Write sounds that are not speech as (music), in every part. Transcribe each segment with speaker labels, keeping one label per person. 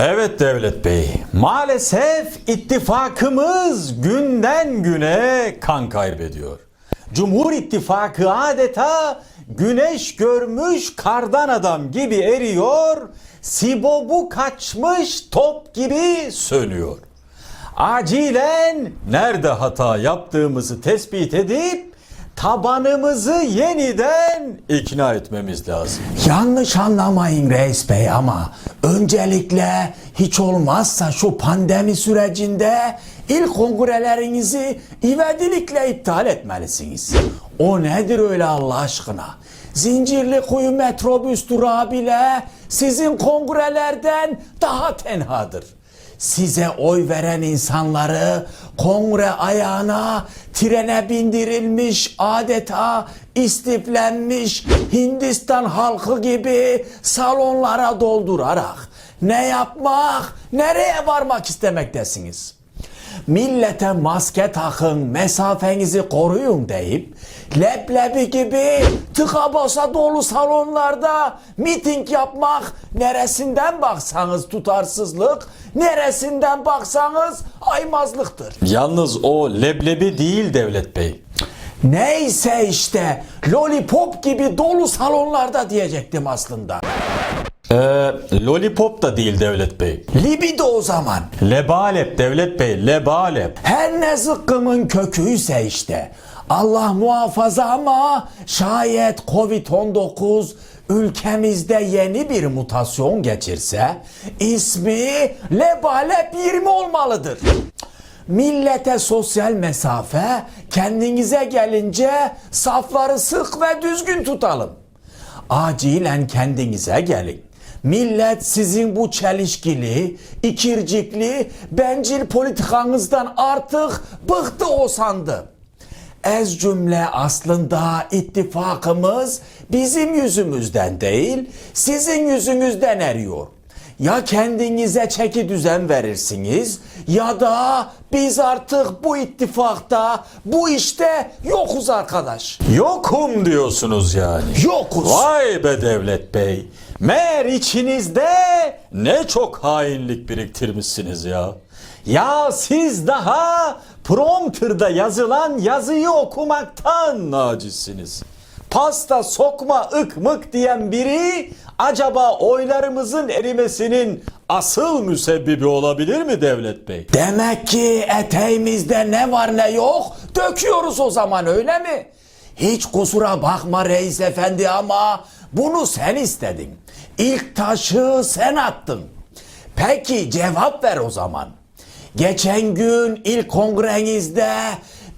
Speaker 1: Evet Devlet Bey. Maalesef ittifakımız günden güne kan kaybediyor. Cumhur İttifakı adeta güneş görmüş kardan adam gibi eriyor, sibobu kaçmış top gibi sönüyor. Acilen nerede hata yaptığımızı tespit edip tabanımızı yeniden ikna etmemiz lazım.
Speaker 2: Yanlış anlamayın reis bey ama öncelikle hiç olmazsa şu pandemi sürecinde ilk kongrelerinizi ivedilikle iptal etmelisiniz. O nedir öyle Allah aşkına? Zincirli kuyu metrobüs durağı bile sizin kongrelerden daha tenhadır. Size oy veren insanları kongre ayağına trene bindirilmiş adeta istiflenmiş Hindistan halkı gibi salonlara doldurarak ne yapmak nereye varmak istemektesiniz? Millete maske takın, mesafenizi koruyun deyip leblebi gibi tıka basa dolu salonlarda miting yapmak neresinden baksanız tutarsızlık, neresinden baksanız aymazlıktır.
Speaker 1: Yalnız o leblebi değil Devlet Bey.
Speaker 2: Neyse işte lollipop gibi dolu salonlarda diyecektim aslında.
Speaker 1: Ee, lollipop da değil Devlet Bey.
Speaker 2: Libido o zaman.
Speaker 1: Lebalep Devlet Bey, lebalep.
Speaker 2: Her ne zıkkımın köküyse işte. Allah muhafaza ama şayet Covid-19 ülkemizde yeni bir mutasyon geçirse ismi Lebalep 20 olmalıdır. Millete sosyal mesafe, kendinize gelince safları sık ve düzgün tutalım. Acilen kendinize gelin. Millet sizin bu çelişkili, ikircikli, bencil politikanızdan artık bıktı o sandı. Ez cümle aslında ittifakımız bizim yüzümüzden değil, sizin yüzünüzden eriyor. Ya kendinize çeki düzen verirsiniz ya da biz artık bu ittifakta, bu işte yokuz arkadaş.
Speaker 1: Yokum diyorsunuz yani.
Speaker 2: Yokuz.
Speaker 1: Vay be Devlet Bey. Meğer içinizde ne çok hainlik biriktirmişsiniz ya. Ya siz daha prompterda yazılan yazıyı okumaktan nacizsiniz. Pasta sokma ık mık diyen biri acaba oylarımızın erimesinin asıl müsebbibi olabilir mi Devlet Bey?
Speaker 2: Demek ki eteğimizde ne var ne yok döküyoruz o zaman öyle mi? Hiç kusura bakma reis efendi ama bunu sen istedin. İlk taşı sen attın. Peki cevap ver o zaman. Geçen gün ilk kongrenizde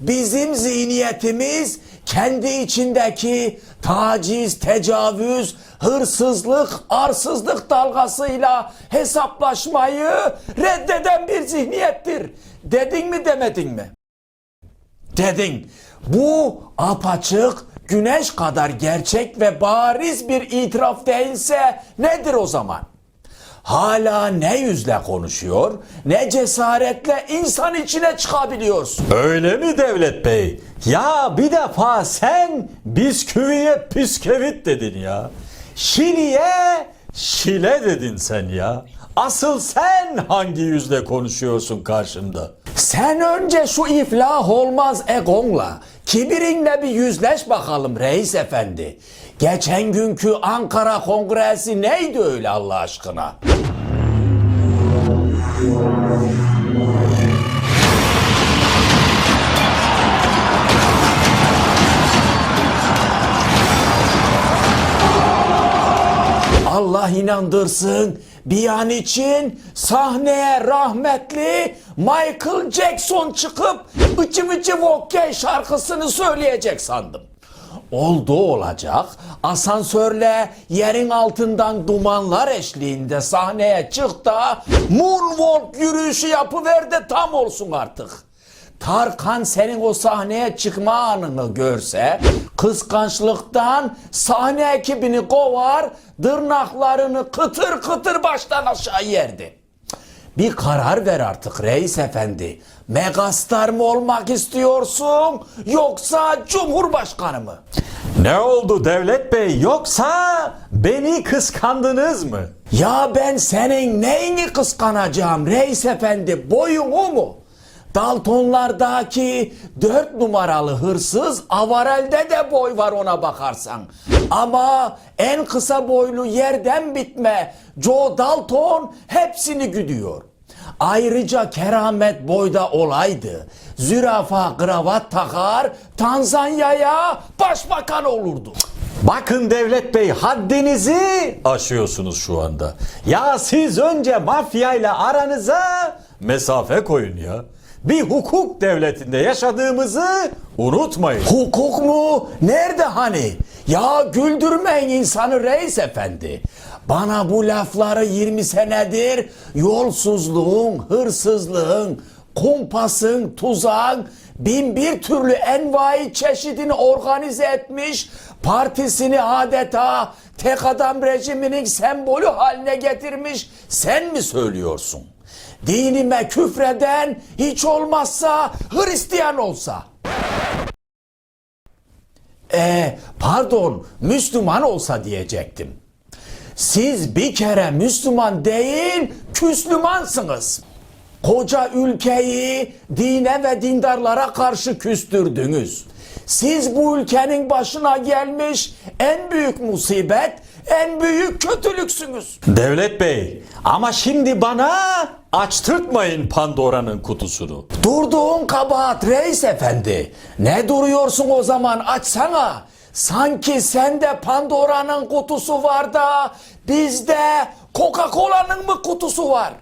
Speaker 2: bizim zihniyetimiz kendi içindeki taciz, tecavüz, hırsızlık, arsızlık dalgasıyla hesaplaşmayı reddeden bir zihniyettir. Dedin mi demedin mi? Dedin. Bu apaçık güneş kadar gerçek ve bariz bir itiraf değilse nedir o zaman? Hala ne yüzle konuşuyor, ne cesaretle insan içine çıkabiliyorsun.
Speaker 1: Öyle mi Devlet Bey? Ya bir defa sen bisküviye püskevit dedin ya. Şiliye şile dedin sen ya. Asıl sen hangi yüzle konuşuyorsun karşımda?
Speaker 2: Sen önce şu iflah olmaz egonla, kibirinle bir yüzleş bakalım reis efendi. Geçen günkü Ankara Kongresi neydi öyle Allah aşkına? Allah inandırsın bir an için sahneye rahmetli Michael Jackson çıkıp Içi Içi Vokkey şarkısını söyleyecek sandım. Oldu olacak asansörle yerin altından dumanlar eşliğinde sahneye çık da moonwalk yürüyüşü yapıver de tam olsun artık. Tarkan senin o sahneye çıkma anını görse kıskançlıktan sahne ekibini kovar tırnaklarını kıtır kıtır baştan aşağı yerdi. Bir karar ver artık reis efendi. Megastar mı olmak istiyorsun yoksa cumhurbaşkanı mı?
Speaker 1: Ne oldu Devlet Bey yoksa beni kıskandınız mı?
Speaker 2: Ya ben senin neyini kıskanacağım reis efendi boyunu mu? Daltonlardaki dört numaralı hırsız Avarel'de de boy var ona bakarsan. Ama en kısa boylu yerden bitme Joe Dalton hepsini güdüyor. Ayrıca keramet boyda olaydı. Zürafa kravat takar Tanzanya'ya başbakan olurdu.
Speaker 1: Bakın Devlet Bey haddinizi aşıyorsunuz şu anda. Ya siz önce mafyayla aranıza mesafe koyun ya. Bir hukuk devletinde yaşadığımızı unutmayın.
Speaker 2: Hukuk mu? Nerede hani? Ya güldürmeyin insanı reis efendi. Bana bu lafları 20 senedir yolsuzluğun, hırsızlığın, kumpasın, tuzağın bin bir türlü envai çeşidini organize etmiş, partisini adeta tek adam rejiminin sembolü haline getirmiş sen mi söylüyorsun? Dinime küfreden hiç olmazsa Hristiyan olsa. E, pardon Müslüman olsa diyecektim. Siz bir kere Müslüman değil, Küslümansınız. Koca ülkeyi dine ve dindarlara karşı küstürdünüz. Siz bu ülkenin başına gelmiş en büyük musibet, en büyük kötülüksünüz.
Speaker 1: Devlet Bey ama şimdi bana açtırtmayın Pandora'nın kutusunu.
Speaker 2: Durduğun kabahat reis efendi. Ne duruyorsun o zaman açsana. Sanki sende Pandora'nın kutusu var da bizde Coca-Cola'nın mı kutusu var?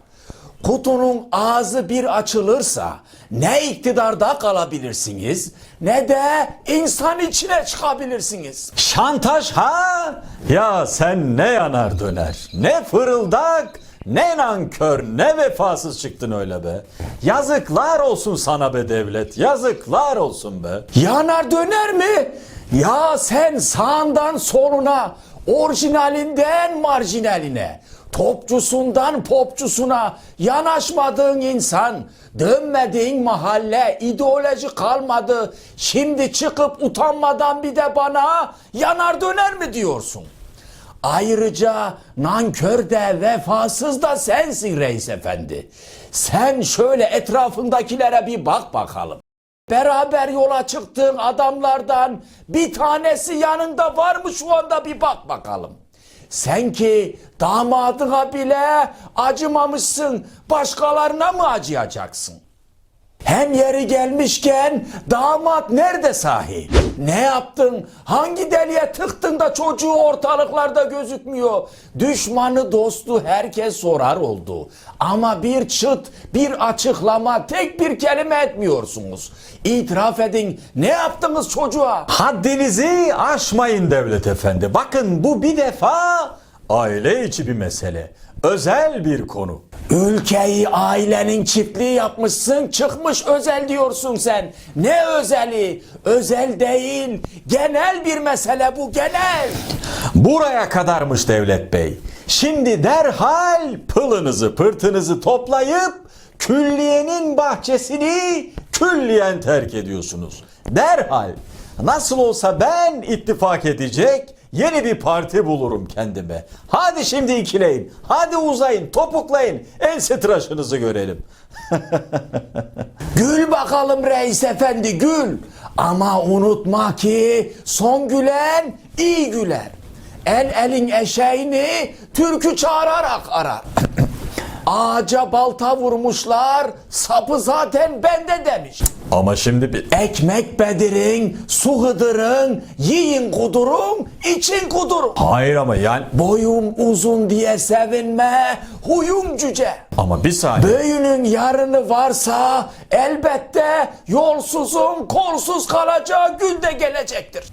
Speaker 2: Kutunun ağzı bir açılırsa ne iktidarda kalabilirsiniz ne de insan içine çıkabilirsiniz.
Speaker 1: Şantaj ha? Ya sen ne yanar döner, ne fırıldak, ne nankör, ne vefasız çıktın öyle be. Yazıklar olsun sana be devlet, yazıklar olsun be.
Speaker 2: Yanar döner mi? Ya sen sağından soluna, orijinalinden marjinaline, topçusundan popçusuna yanaşmadığın insan, dönmediğin mahalle, ideoloji kalmadı. Şimdi çıkıp utanmadan bir de bana yanar döner mi diyorsun? Ayrıca nankör de vefasız da sensin reis efendi. Sen şöyle etrafındakilere bir bak bakalım. Beraber yola çıktığın adamlardan bir tanesi yanında var mı şu anda bir bak bakalım. Sen ki damadına bile acımamışsın, başkalarına mı acıyacaksın? Hem yeri gelmişken damat nerede sahi? Ne yaptın? Hangi deliğe tıktın da çocuğu ortalıklarda gözükmüyor? Düşmanı dostu herkes sorar oldu. Ama bir çıt, bir açıklama, tek bir kelime etmiyorsunuz. İtiraf edin ne yaptınız çocuğa?
Speaker 1: Haddinizi aşmayın devlet efendi. Bakın bu bir defa aile içi bir mesele. Özel bir konu.
Speaker 2: Ülkeyi ailenin çiftliği yapmışsın çıkmış özel diyorsun sen. Ne özeli? Özel değil. Genel bir mesele bu genel.
Speaker 1: Buraya kadarmış devlet bey. Şimdi derhal pılınızı pırtınızı toplayıp külliyenin bahçesini külliyen terk ediyorsunuz. Derhal. Nasıl olsa ben ittifak edecek yeni bir parti bulurum kendime. Hadi şimdi ikileyin. Hadi uzayın, topuklayın. Ense tıraşınızı görelim. (laughs)
Speaker 2: Gül bakalım reis efendi gül. Ama unutma ki son gülen iyi güler. El elin eşeğini türkü çağırarak arar. (laughs) Ağaca balta vurmuşlar, sapı zaten bende demiş.
Speaker 1: Ama şimdi bir...
Speaker 2: Ekmek bedirin, su hıdırın, yiyin kudurun, için kudurun.
Speaker 1: Hayır ama yani...
Speaker 2: Boyum uzun diye sevinme, huyum cüce.
Speaker 1: Ama bir saniye.
Speaker 2: Büyünün yarını varsa elbette yolsuzun kolsuz kalacağı gün de gelecektir.